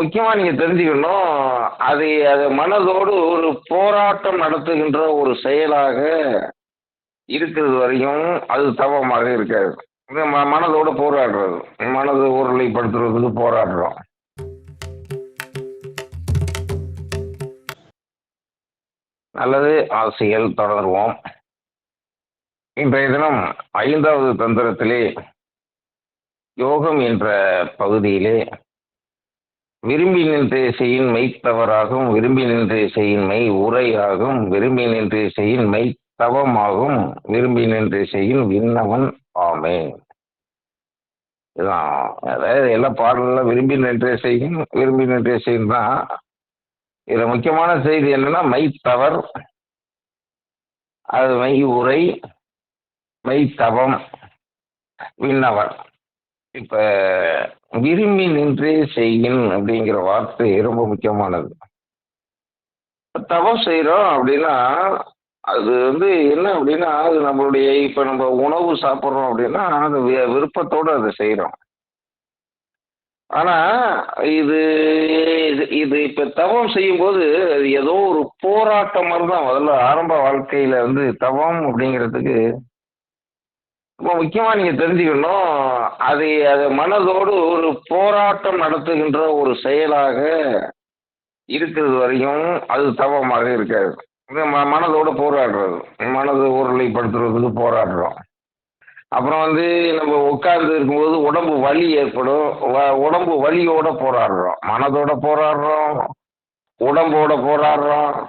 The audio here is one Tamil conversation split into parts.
முக்கியமாக நீங்கள் தெரிஞ்சுக்கணும். அது அது மனதோடு ஒரு போராட்டம் நடத்துகின்ற ஒரு செயலாக இருக்கிறது வரையும் அது தவமாக இருக்காது. இது ம- மனதோட போராடுறது. மனது ஒருநிலைப்படுத்துறதுக்கு போராடுறோம். நல்லது ஆசைகள் தொடர்வோம். இன்றைய தினம் ஐந்தாவது தந்திரத்திலே யோகம் என்ற பகுதியிலே விரும்பி நின்று செய்யின் மெய்த்தவராகும் விரும்பி நின்று செய்யின் மெய் உரையாகும் விரும்பி நின்று செய்யின் மெய் தவமாகும் விரும்பி நின்று செய்யின் விண்ணவன் ஆமே இதான் அதாவது எல்லா பாடலில் விரும்பி நின்று செய்யும் விரும்பி நின்று செய்யும் தான். இதில் முக்கியமான செய்தி என்னன்னா மெய்த்தவர் அது மெய் உரை மெய்த்தவம் விண்ணவர் இப்ப விரும்பி நின்றே செய்யின் அப்படிங்கிற வார்த்தை ரொம்ப முக்கியமானது. தவம் செய்கிறோம் அப்படின்னா அது வந்து என்ன அப்படின்னா அது நம்மளுடைய இப்போ நம்ம உணவு சாப்பிட்றோம் அப்படின்னா அது வி- விருப்பத்தோடு அதை செய்கிறோம் ஆனால் இது இது இது இப்போ தவம் செய்யும்போது அது ஏதோ ஒரு போராட்டம் மாதிரி தான் முதல்ல ஆரம்ப வாழ்க்கையில் வந்து தவம் அப்படிங்கிறதுக்கு ரொம்ப முக்கியமாக நீங்கள் தெரிஞ்சுக்கணும் அது அது மனதோடு ஒரு போராட்டம் நடத்துகின்ற ஒரு செயலாக இருக்கிறது வரையும் அது தவமாக இருக்காது. இது ம- மனதோட போராடுறது. மனது ஒருநிலைப்படுத்துறதுக்கு போராடுறோம். அப்புறம் வந்து நம்ம உட்கார்ந்து இருக்கும்போது உடம்பு வலி ஏற்படும். வ- உடம்பு வலியோட போராடுறோம். மனதோட போராடுறோம். உடம்போட போராடுறோம்.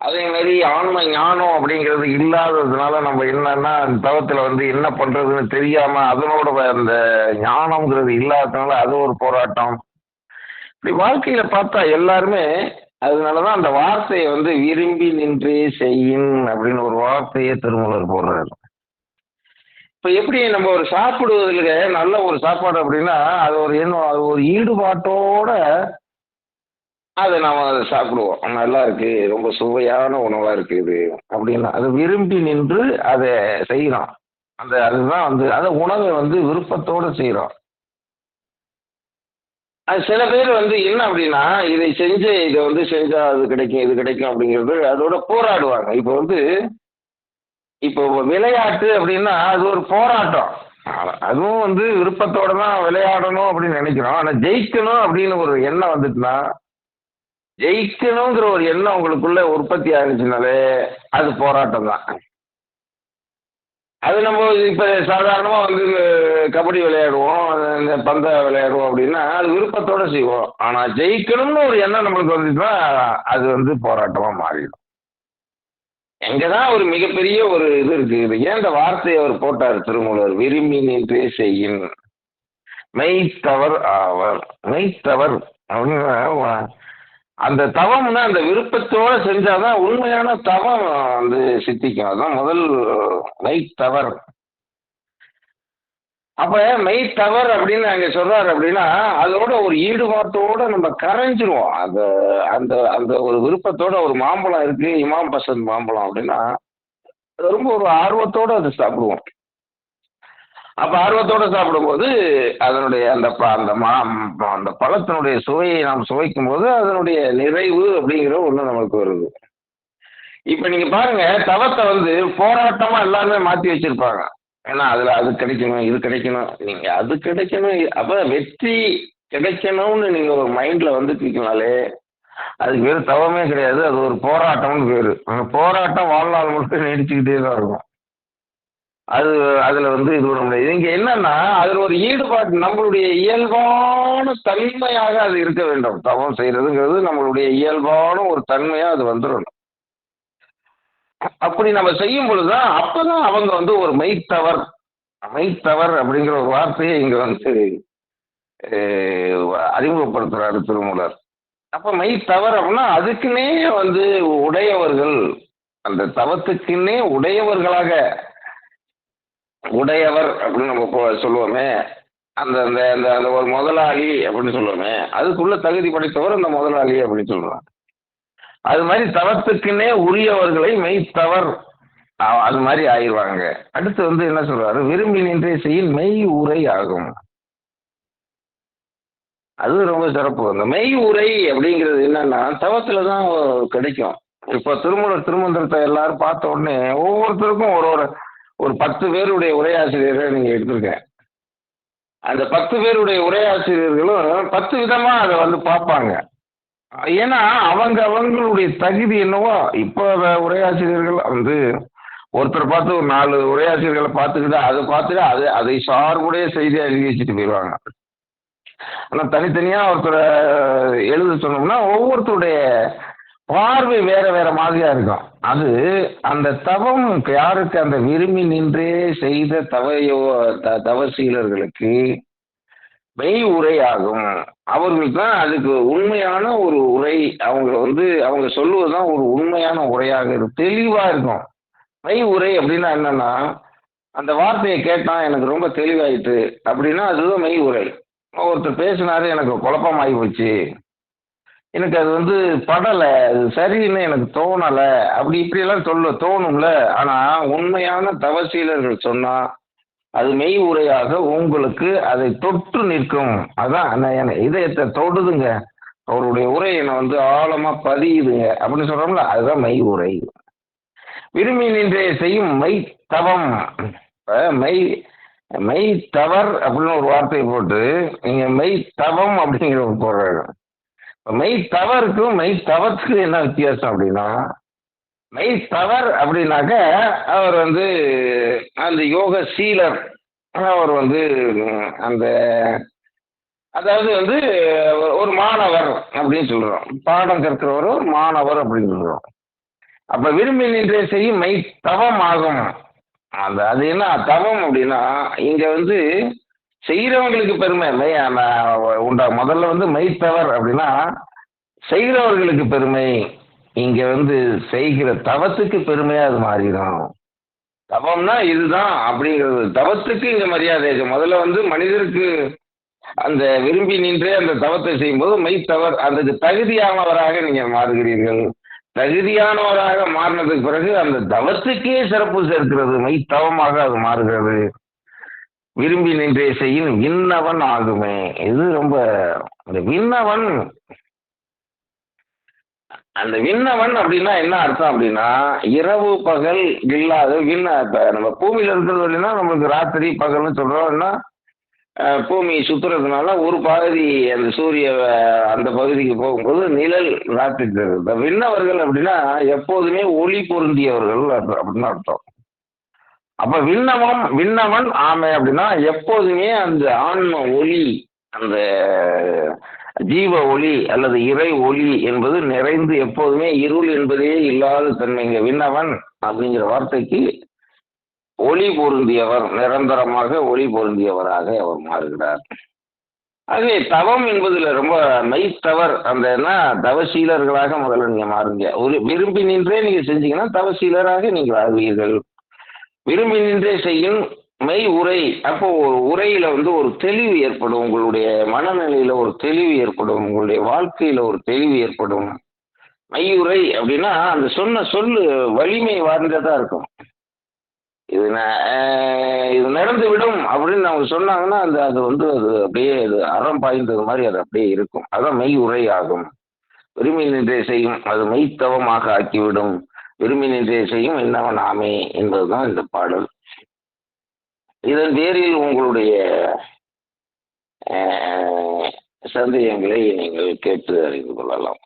அதே மாதிரி ஆன்ம ஞானம் அப்படிங்கிறது இல்லாததுனால நம்ம என்னன்னா அந்த தவத்தில் வந்து என்ன பண்றதுன்னு தெரியாம அதனோட அந்த ஞானம்ங்கிறது இல்லாததுனால அது ஒரு போராட்டம். இப்படி வாழ்க்கையில பார்த்தா எல்லாருமே அதனாலதான் அந்த வார்த்தையை வந்து விரும்பி நின்று செய்யின் அப்படின்னு ஒரு வார்த்தையை திருமூலர் போடுறாரு. இப்ப எப்படி நம்ம ஒரு சாப்பிடுவதில் நல்ல ஒரு சாப்பாடு அப்படின்னா அது ஒரு என்ன அது ஒரு ஈடுபாட்டோட அதை நாம அதை சாப்பிடுவோம். நல்லா இருக்கு ரொம்ப சுவையான உணவா இருக்கு இது அப்படின்னா அது விரும்பி நின்று அதை செய்யறோம். அந்த அதுதான் வந்து அந்த உணவை வந்து விருப்பத்தோட செய்யறோம். அது சில பேர் வந்து என்ன அப்படின்னா இதை செஞ்சு இதை வந்து செஞ்சால் அது கிடைக்கும் இது கிடைக்கும் அப்படிங்கிறது அதோட போராடுவாங்க. இப்போ வந்து இப்போ விளையாட்டு அப்படின்னா அது ஒரு போராட்டம். அதுவும் வந்து விருப்பத்தோட தான் விளையாடணும் அப்படின்னு நினைக்கிறோம். ஆனால் ஜெயிக்கணும் அப்படின்னு ஒரு எண்ணம் வந்துட்டுனா ஜெயிக்கணுங்கிற ஒரு எண்ணம் உங்களுக்குள்ள உற்பத்தி ஆனிச்சுனாலே அது போராட்டம் தான் அது நம்ம இப்போ சாதாரணமாக வந்து கபடி விளையாடுவோம் இந்த பந்தை விளையாடுவோம் அப்படின்னா அது விருப்பத்தோடு செய்வோம். ஆனால் ஜெயிக்கணும்னு ஒரு எண்ணம் நம்மளுக்கு வந்துச்சுன்னா அது வந்து போராட்டமாக மாறிடும். எங்கே தான் ஒரு மிகப்பெரிய ஒரு இது இருக்குது இது ஏன் இந்த வார்த்தையை அவர் போட்டார் திருமூலர்? விரும்பி நின்றே செய்யின் மெய்த்தவர் ஆவர் மெய்த்தவர் அப்படின்னு அந்த தவம்னா அந்த விருப்பத்தோட செஞ்சாதான் உண்மையான தவம் வந்து சித்திக்கும். அதுதான் முதல் மெய்த்தவர் அப்ப தவறு அப்படின்னு அங்க சொல்றாரு அப்படின்னா அதோட ஒரு ஈடுபாட்டோட நம்ம கரைஞ்சிருவோம். அந்த அந்த அந்த ஒரு விருப்பத்தோட ஒரு மாம்பழம் இருக்கு இமாம் பசந்த் மாம்பழம் அப்படின்னா ரொம்ப ஒரு ஆர்வத்தோட அதை சாப்பிடுவோம். அப்போ ஆர்வத்தோட சாப்பிடும்போது அதனுடைய அந்த ப- அந்த மா அந்த பழத்தினுடைய சுவையை நாம் சுவைக்கும் போது அதனுடைய நிறைவு அப்படிங்கிற ஒன்று நமக்கு வருது. இப்போ நீங்கள் பாருங்கள் தவத்தை வந்து போராட்டமாக எல்லாருமே மாற்றி வச்சுருப்பாங்க. ஏன்னா அதில் அது கிடைக்கணும் இது கிடைக்கணும். நீங்கள் அது கிடைக்கணும் அப்போ வெற்றி கிடைக்கணும்னு நீங்கள் ஒரு மைண்டில் வந்துட்டீங்கனாலே அதுக்கு பேர் தவமே கிடையாது. அது ஒரு போராட்டம்னு பேர். அந்த போராட்டம் வாழ்நாள் முழுக்க நீடிச்சுக்கிட்டே தான் இருக்கும். அது அதுல வந்து இது பண்ண முடியாது. இங்க என்னன்னா அதுல ஒரு ஈடுபாடு நம்மளுடைய இயல்பான தன்மையாக அது இருக்க வேண்டும். தவம் செய்யறதுங்கிறது நம்மளுடைய இயல்பான ஒரு தன்மையா அது வந்துடணும். அப்படி நம்ம செய்யும் பொழுதுதான் அப்பதான் அவங்க வந்து ஒரு மெய்த்தவர். மெய்த்தவர் அப்படிங்கிற ஒரு வார்த்தையை இங்க வந்து அஹ், அறிமுகப்படுத்துறாரு திருமூலர். அப்ப மெய்த்தவர் அப்படின்னா அதுக்குன்னே வந்து உடையவர்கள் அந்த தவத்துக்குன்னே உடையவர்களாக உடையவர் அப்படின்னு நம்ம இப்போ சொல்லுவோமே. அந்த அந்த அந்த அந்த ஒரு முதலாளி அப்படின்னு சொல்லுவோமே. அதுக்குள்ள தகுதி படைத்தவர் அந்த முதலாளி அப்படின்னு சொல்றோம் அது மாதிரி தவத்துக்குன்னே உரியவர்களை மெய்த்தவர். அது மாதிரி ஆயிடுவாங்க. அடுத்து வந்து என்ன சொல்றாரு? விரும்பி நின்றே செய்யும் மெய் உரை ஆகும். அது ரொம்ப சிறப்பு. அந்த மெய் உரை அப்படிங்கிறது என்னன்னா தவத்துல தான் கிடைக்கும். இப்போ திருமண திருமந்திரத்தை எல்லாரும் பார்த்த உடனே ஒவ்வொருத்தருக்கும் ஒரு ஒரு ஒரு பத்து பேருடைய உரையாசிரியரை நீங்கள் எடுத்திருக்க அந்த பத்து பேருடைய உரையாசிரியர்களும் பத்து விதமாக அதை வந்து பார்ப்பாங்க. ஏன்னா அவங்க அவங்களுடைய தகுதி என்னவோ இப்போ உரையாசிரியர்கள் வந்து ஒருத்தர் பார்த்து ஒரு நாலு உரையாசிரியர்களை பார்த்துக்கிட்டு அதை பார்த்துட்டு அது அதை சார்புடைய செய்தியை எழுதி வச்சுட்டு போயிடுவாங்க. ஆனால் தனித்தனியாக ஒருத்தரை எழுத சொன்னோம்னா ஒவ்வொருத்தருடைய பார்வை வேற வேற மாதிரியா இருக்கும். அது அந்த தவம் யாருக்கு அந்த விரும்பி நின்றே செய்த தவையோ த- தவசீலர்களுக்கு மெய் உரையாகும். அவர்களுக்கு தான் அதுக்கு உண்மையான ஒரு உரை அவங்க வந்து அவங்க சொல்லுவதுதான் ஒரு உண்மையான உரையாக இருக்கும். தெளிவா இருக்கும். மெய் உரை அப்படின்னா என்னன்னா அந்த வார்த்தையை கேட்டான் எனக்கு ரொம்ப தெளிவாயிட்டு அப்படின்னா அதுதான் மெய் உரை. ஒருத்தர் பேசினாரு எனக்கு குழப்பமாகி போச்சு. எனக்கு அது வந்து படலை அது சரின்னு எனக்கு தோணலை. அப்படி இப்படியெல்லாம் சொல்ல தோணும்ல. ஆனால் உண்மையான தவசீலர்கள் சொன்னால் அது மெய் உரையாக உங்களுக்கு அதை தொட்டு நிற்கும். அதான் நான் என் இதயத்தை தொடுதுங்க. அவருடைய உரை என்னை வந்து ஆழமாக பதியுதுங்க அப்படின்னு சொல்கிறோம்ல அதுதான் மெய் உரை. விரும்பி நின்றே செய்யும் மெய் தவம். மெய் மெய் தவர் அப்படின்னு ஒரு வார்த்தையை போட்டு நீங்கள் மெய் தவம் அப்படிங்கிற போடுறாங்க மெய் தவறுக்கும் மெய் தவத்துக்கும் என்ன வித்தியாசம் அப்படின்னா மெய் தவர் அப்படின்னாக்க அவர் வந்து அந்த யோக சீலர் அவர் வந்து அந்த அதாவது வந்து ஒரு மாணவர் அப்படின்னு சொல்றோம். பாடம் கற்கிறவர் ஒரு மாணவர் அப்படின்னு சொல்றோம். அப்ப விரும்பி நின்றே செய்யும் மெய் தவம் ஆகும். அந்த அது என்ன தவம் அப்படின்னா இங்க வந்து செய்கிறவங்களுக்கு பெருமை மெய் ம- உண்டா முதல்ல வந்து மெய்த்தவர் அப்படின்னா செய்கிறவர்களுக்கு பெருமை இங்க வந்து செய்கிற தவத்துக்கு பெருமையா அது மாறிடும். தவம்னா இதுதான் அப்படிங்கிறது. தவத்துக்கு இங்க மரியாதை இருக்கு. முதல்ல வந்து மனிதருக்கு அந்த விரும்பி நின்றே அந்த தவத்தை செய்யும்போது மெய்த்தவர் அதுக்கு தகுதியானவராக நீங்க மாறுகிறீர்கள். தகுதியானவராக மாறினதுக்கு பிறகு அந்த தவத்துக்கே சிறப்பு சேர்க்கிறது. மெய்த்தவமாக அது மாறுகிறது. விரும்பி நின்றே செய்யும் விண்ணவன் ஆகுமே. இது ரொம்ப இந்த விண்ணவன் அந்த விண்ணவன் அப்படின்னா என்ன அர்த்தம் அப்படின்னா இரவு பகல் இல்லாத விண்ண இப்போ நம்ம பூமியில இருக்கிறது அப்படின்னா நம்மளுக்கு ராத்திரி பகல்னு சொல்றோம்னா பூமி சுத்துறதுனால ஒரு பகுதி அந்த சூரிய அந்த பகுதிக்கு போகும்போது நிழல் ராத்திரி தெரியுது. விண்ணவர்கள் அப்படின்னா எப்போதுமே ஒளி பொருந்தியவர்கள் அப்படின்னு அர்த்தம். அப்ப விண்ணவம் விண்ணவன் ஆமை அப்படின்னா எப்போதுமே அந்த ஆன்ம ஒளி அந்த ஜீவ ஒளி அல்லது இறை ஒளி என்பது நிறைந்து எப்போதுமே இருள் என்பதே இல்லாத தன்மைங்க விண்ணவன் அப்படிங்கிற வார்த்தைக்கு ஒளி பொருந்தியவர் நிரந்தரமாக ஒளி பொருந்தியவராக அவர் மாறுகிறார். ஆகவே தவம் என்பதுல ரொம்ப மெய்த்தவர் அந்த என்ன தவசீலர்களாக முதல்ல நீங்க மாறுங்க. ஒரு விரும்பி நின்றே நீங்க செஞ்சீங்கன்னா தவசீலராக நீங்கள் ஆகுவீர்கள் விரும்பி நின்றே செய்யும் மெய் உரை. அப்போ ஒரு உரையில வந்து ஒரு தெளிவு ஏற்படும். உங்களுடைய மனநிலையில ஒரு தெளிவு ஏற்படும். உங்களுடைய வாழ்க்கையில ஒரு தெளிவு ஏற்படும். மையுரை அப்படின்னா அந்த சொன்ன சொல்லு வலிமை வாய்ந்ததா இருக்கும். இது இது நடந்து விடும் அப்படின்னு அவங்க சொன்னாங்கன்னா அந்த அது வந்து அது அப்படியே அது அறம் பாய்ந்தது மாதிரி அது அப்படியே இருக்கும். அதான் மெய் உரை ஆகும். விரும்பி நின்றே செய்யும். அது மெய்த்தவமாக ஆக்கிவிடும். விரும்பி நின்றே செய்யும் என்னவன் ஆமே என்பதுதான் இந்த பாடல். இதன் பேரில் உங்களுடைய சந்தேகங்களை நீங்கள் கேட்டு அறிந்து கொள்ளலாம்.